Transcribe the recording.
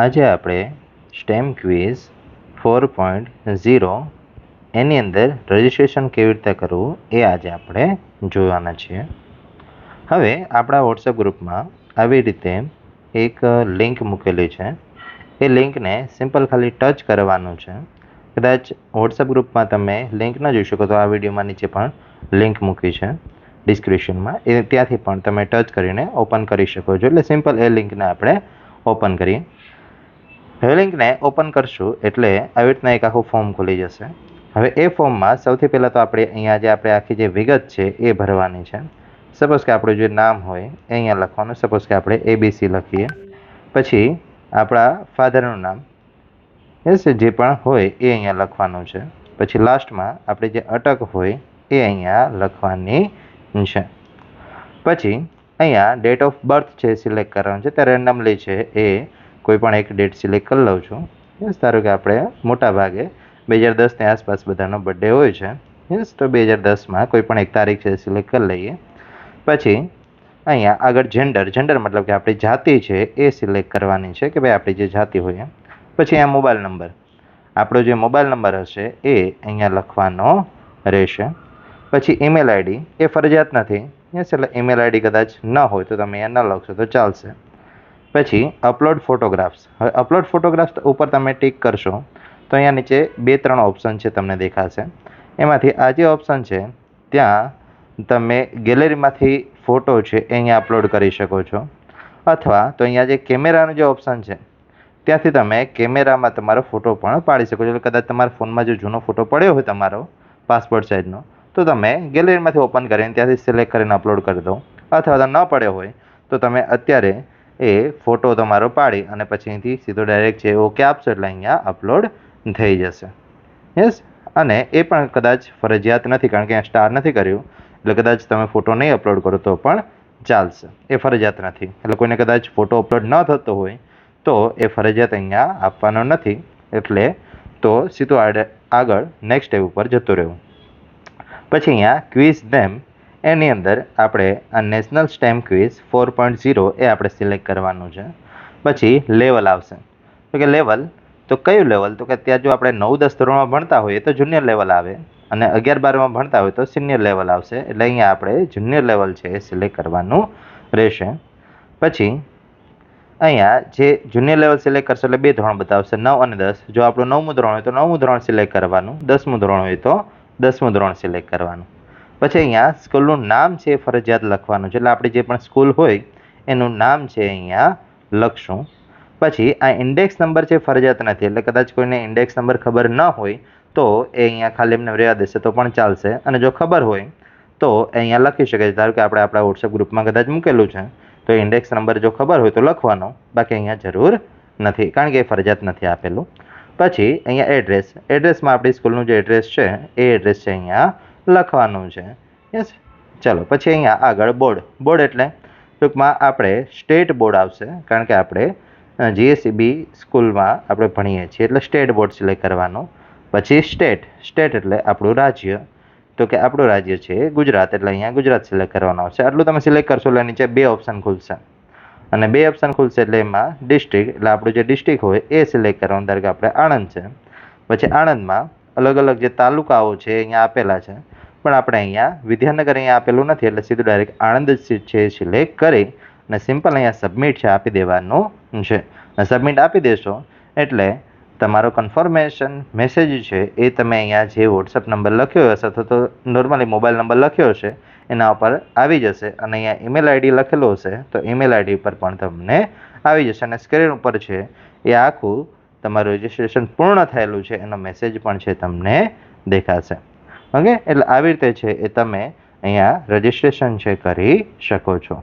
આજે આપણે STEM quiz four point zero એની અંદર રજિસ્ટ્રેશન કેવી રીતે કરવું એ આજે આપણે જોવાના છીએ. હવે આપણા વોટ્સએપ ગ્રુપમાં આવી રીતે એક લિંક મૂકેલી છે. એ લિંકને સિમ્પલ ખાલી ટચ કરવાનું છે. કદાચ વોટ્સએપ ગ્રુપમાં તમે લિંક ન જોઈ શકો તો આ વિડીયોમાં નીચે પણ લિંક મૂકી છે. ડિસ્ક્રિપ્શનમાં એ ત્યાંથી પણ તમે ટચ કરીને ઓપન કરી શકો છો. એટલે સિમ્પલ એ લિંકને આપણે ઓપન કરીએ. હવે લિંકને ઓપન કરશું એટલે આવી રીતના એક આખું ફોર્મ ખુલી જશે. હવે એ ફોર્મમાં સૌથી પહેલાં તો આપણે અહીંયા જે આપણે આખી જે વિગત છે એ ભરવાની છે. સપોઝ કે આપણું જે નામ હોય એ અહીંયા લખવાનું. સપોઝ કે આપણે એબીસી લખીએ. પછી આપણા ફાધરનું નામ યસ જે પણ હોય એ અહીંયા લખવાનું છે. પછી લાસ્ટમાં આપણે જે અટક હોય એ અહીંયા લખવાની છે. પછી અહીંયા ડેટ ઓફ બર્થ છે સિલેક્ટ કરવાનું છે, તે રેન્ડમલી છે એ કોઈ પણ એક ડેટ સિલેક્ટ કરી લઉં છું. યસ ધારો કે આપણે મોટા ભાગે બે હજાર દસની આસપાસ બધાનો બર્થડે હોય છે. યસ તો બે હજાર દસમાં કોઈ પણ એક તારીખ છે સિલેક્ટ કરી લઈએ. પછી અહીંયા આગળ જેન્ડર જેન્ડર મતલબ કે આપણી જાતિ છે એ સિલેક્ટ કરવાની છે કે ભાઈ આપણી જે જાતિ હોય પછી અહીંયા મોબાઈલ નંબર આપણો જે મોબાઈલ નંબર હશે એ અહીંયા લખવાનો રહેશે. પછી ઈમેલ આઈડી એ ફરજિયાત નથી. યસ એટલે ઈમેલ આઈડી કદાચ ન હોય તો તમે અહીંયા ન લખશો તો ચાલશે. પછી અપલોડ ફોટોગ્રાફ્સ હવે અપલોડ ફોટોગ્રાફ્સ ઉપર તમે ટિક કરશો, તો અહીંયા નીચે બે ત્રણ ઓપ્શન છે તમને દેખાશે. એમાંથી આ જે ઓપ્શન છે, ત્યાં તમે ગેલેરીમાંથી ફોટો છે એ અહીંયા અપલોડ કરી શકો છો. અથવા તો અહીંયા જે કેમેરાનો જે ઓપ્શન છે, ત્યાંથી તમે કેમેરામાં તમારો ફોટો પણ પાડી શકો છો. એટલે કદાચ તમારા ફોનમાં જો જૂનો ફોટો પડ્યો હોય તમારો પાસપોર્ટ સાઇઝનો તો તમે ગેલેરીમાંથી ઓપન કરીને ત્યાંથી સિલેક્ટ કરીને અપલોડ કરી દો. અથવા તો ન પડ્યો હોય, તો તમે અત્યારે એ ફોટો તમારો પાડી અને પછી અહીંથી સીધો ડાયરેક્ટ છે ઓકે આપશો એટલે અહીંયા અપલોડ થઈ જશે. યસ અને એ પણ કદાચ ફરજિયાત નથી, કારણ કે અહીંયા સ્ટાર નથી કર્યું. એટલે કદાચ તમે ફોટો નહીં અપલોડ કરો તો પણ ચાલશે. એ ફરજિયાત નથી. એટલે કોઈને કદાચ ફોટો અપલોડ ન થતો હોય તો એ ફરજિયાત અહીંયા આપવાનો નથી. એટલે તો સીધું આગળ નેક્સ્ટ સ્ટેપ ઉપર જતું રહેવું. પછી અહીંયા ક્વિઝ નેમ એની અંદર આપણે આ national STEM quiz four point zero એ આપણે સિલેક્ટ કરવાનું છે. પછી લેવલ આવશે. તો કે લેવલ તો કયું લેવલ તો કે ત્યાં જો આપણે નવ દસ ધોરણમાં ભણતા હોઈએ તો જુનિયર લેવલ આવે અને અગિયાર બારમાં ભણતા હોય તો સિનિયર લેવલ આવશે. એટલે અહીંયા આપણે જુનિયર લેવલ છે એ સિલેક્ટ કરવાનું રહેશે. પછી અહીંયા જે જુનિયર લેવલ સિલેક્ટ કરશો એટલે બે ધોરણ બતાવશે. નવ અને દસ. જો આપણું નવમું ધોરણ હોય તો નવમું ધોરણ સિલેક્ટ કરવાનું. દસમું ધોરણ હોય તો દસમું ધોરણ સિલેક્ટ કરવાનું. પછી અહીંયા સ્કૂલનું નામ છે એ ફરજિયાત લખવાનું છે. એટલે આપણી જે પણ સ્કૂલ હોય, એનું નામ છે અહીંયા લખશું. પછી આ ઇન્ડેક્સ નંબર છે ફરજિયાત નથી. એટલે કદાચ કોઈને ઇન્ડેક્સ નંબર ખબર ન હોય, તો એ અહીંયા ખાલી એમને રહેવા દેશે, તો પણ ચાલશે. અને જો ખબર હોય, તો અહીંયા લખી શકે છે. ધારો કે આપણે આપણા વોટ્સએપ ગ્રુપમાં કદાચ મૂકેલું છે, તો ઇન્ડેક્સ નંબર જો ખબર હોય, તો લખવાનો. બાકી અહીંયા જરૂર નથી, કારણ કે એ ફરજિયાત નથી આપેલું. પછી અહીંયા એડ્રેસ એડ્રેસમાં આપણી સ્કૂલનું જે એડ્રેસ છે, એ એડ્રેસ છે અહીંયા લખવાનું છે. યસ ચલો, પછી અહીંયા આગળ બોર્ડ. બોર્ડ એટલે ટૂંકમાં આપણે સ્ટેટ બોર્ડ આવશે, કારણ કે આપણે જીએસસીબી સ્કૂલમાં આપણે ભણીએ છીએ, એટલે સ્ટેટ બોર્ડ સિલેક્ટ કરવાનું. પછી સ્ટેટ. સ્ટેટ એટલે આપણું રાજ્ય. તો કે આપણું રાજ્ય છે ગુજરાત, એટલે અહીંયા ગુજરાત સિલેક્ટ કરવાનું આવશે. આટલું તમે સિલેક્ટ કરશો એટલે નીચે બે ઓપ્શન ખુલશે. અને બે ઓપ્શન ખુલશે એટલે એમાં ડિસ્ટ્રિક્ટ, એટલે આપણું જે ડિસ્ટ્રિક્ટ હોય એ સિલેક્ટ કરવાનું, ધારો કે આપણે આણંદ છે. પછી આણંદમાં અલગ અલગ જે તાલુકાઓ છે અહીંયા આપેલા છે. પણ આપણે અહીંયા વિદ્યાનગર અહીંયા આપેલું નથી, એટલે સીધું ડાયરેક્ટ આણંદ છે સિલેક્ટ કરી અને સિમ્પલ અહીંયા સબમિટ છે, આપી દેવાનું છે. અને સબમિટ આપી દેશો, એટલે તમારો કન્ફર્મેશન મેસેજ છે એ તમે અહીંયા જે વોટ્સઅપ નંબર લખ્યો હશે અથવા તો નોર્મલી મોબાઈલ નંબર લખ્યો હશે, એના ઉપર આવી જશે. અને અહીંયા ઈમેલ આઈડી લખેલો હશે, તો ઈમેલ આઈડી પર પણ તમને આવી જશે. અને સ્ક્રીન ઉપર છે એ આખું તમારું રજિસ્ટ્રેશન પૂર્ણ થયેલું છે, એનો મેસેજ પણ છે તમને દેખાશે. ઓકે? એટલે આવી રીતે છે એ તમે અહીંયા રજિસ્ટ્રેશન છે કરી શકો છો.